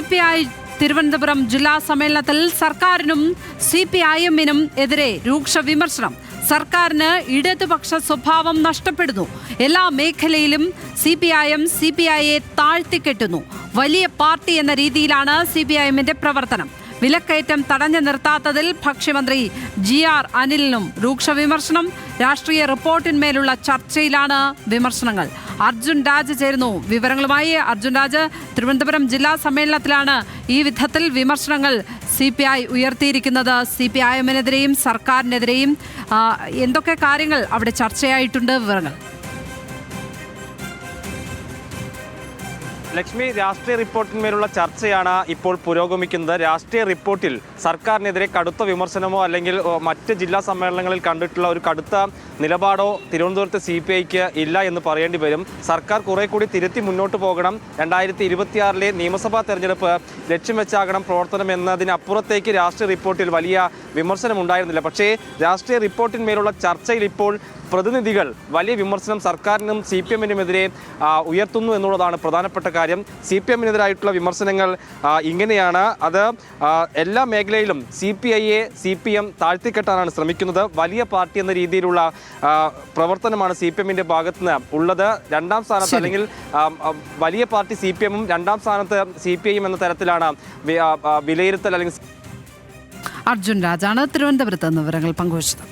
P I Thiruvananthapuram ജില്ലാ സമ്മേളനത്തിൽ സർക്കാരിനും സി പി ഐ എമ്മിനും എതിരെ രൂക്ഷ വിമർശനം. സർക്കാരിന് ഇടതുപക്ഷ സ്വഭാവം നഷ്ടപ്പെടുന്നു. എല്ലാ മേഖലയിലും C P I M C P ഐയെ താഴ്ത്തിക്കെട്ടുന്നു. വലിയ പാർട്ടി എന്ന രീതിയിലാണ് സി പി ഐ എമ്മിന്റെ പ്രവർത്തനം. വിലക്കയറ്റം തടഞ്ഞു നിർത്താത്തതിൽ ഭക്ഷ്യമന്ത്രി ജി ആർ അനിലിനും രൂക്ഷ വിമർശനം. രാഷ്ട്രീയ റിപ്പോർട്ടിന്മേലുള്ള ചർച്ചയിലാണ് വിമർശനങ്ങൾ. അർജുൻ രാജ് ചേരുന്നു. വിവരങ്ങളുമായി അർജുൻ രാജ് തിരുവനന്തപുരം ജില്ലാ സമ്മേളനത്തിലാണ് ഈ വിധത്തിൽ വിമർശനങ്ങൾ സി പി ഐ ഉയർത്തിയിരിക്കുന്നത്. സി പി ഐ എമ്മിനെതിരെയും സർക്കാരിനെതിരെയും എന്തൊക്കെ കാര്യങ്ങൾ അവിടെ ചർച്ചയായിട്ടുണ്ട്? വിവരങ്ങൾ. ലക്ഷ്മി രാഷ്ട്രീയ റിപ്പോർട്ടിന്മേലുള്ള ചർച്ചയാണ് ഇപ്പോൾ പുരോഗമിക്കുന്നത്. രാഷ്ട്രീയ റിപ്പോർട്ടിൽ സർക്കാരിനെതിരെ കടുത്ത വിമർശനമോ അല്ലെങ്കിൽ മറ്റ് ജില്ലാ സമ്മേളനങ്ങളിൽ കണ്ടിട്ടുള്ള ഒരു കടുത്ത നിലപാടോ തിരുവനന്തപുരത്ത് സി പി ഐക്ക് ഇല്ല എന്ന് പറയേണ്ടി വരും. സർക്കാർ കുറെ കൂടി തിരുത്തി മുന്നോട്ട് പോകണം. രണ്ടായിരത്തി ഇരുപത്തിയാറിലെ നിയമസഭാ തെരഞ്ഞെടുപ്പ് ലക്ഷ്യം വെച്ചാകണം പ്രവർത്തനം എന്നതിനപ്പുറത്തേക്ക് രാഷ്ട്രീയ റിപ്പോർട്ടിൽ വലിയ വിമർശനം ഉണ്ടായിരുന്നില്ല. പക്ഷേ രാഷ്ട്രീയ റിപ്പോർട്ടിന്മേലുള്ള ചർച്ചയിൽ ഇപ്പോൾ പ്രതിനിധികൾ വലിയ വിമർശനം സർക്കാരിനും സി പി എമ്മിനുമെതിരെ ഉയർത്തുന്നു എന്നുള്ളതാണ് പ്രധാനപ്പെട്ട കാര്യം. സി പി എമ്മിനെതിരായിട്ടുള്ള വിമർശനങ്ങൾ ഇങ്ങനെയാണ്. അത് എല്ലാ മേഖലയിലും സി പി ഐയെ സി പി എം താഴ്ത്തിക്കെട്ടാനാണ് ശ്രമിക്കുന്നത്. വലിയ പാർട്ടി എന്ന രീതിയിലുള്ള പ്രവർത്തനമാണ് സി പി എമ്മിന്റെ ഭാഗത്ത് നിന്ന് ഉള്ളത്. രണ്ടാം സ്ഥാനത്ത് അല്ലെങ്കിൽ വലിയ പാർട്ടി സി പി എമ്മും രണ്ടാം സ്ഥാനത്ത് സി പി ഐയും എന്ന തരത്തിലാണ് വിലയിരുത്തൽ അല്ലെങ്കിൽ അർജുൻ രാജാണ് തിരുവനന്തപുരത്ത് വിവരങ്ങൾ പങ്കുവച്ചത്.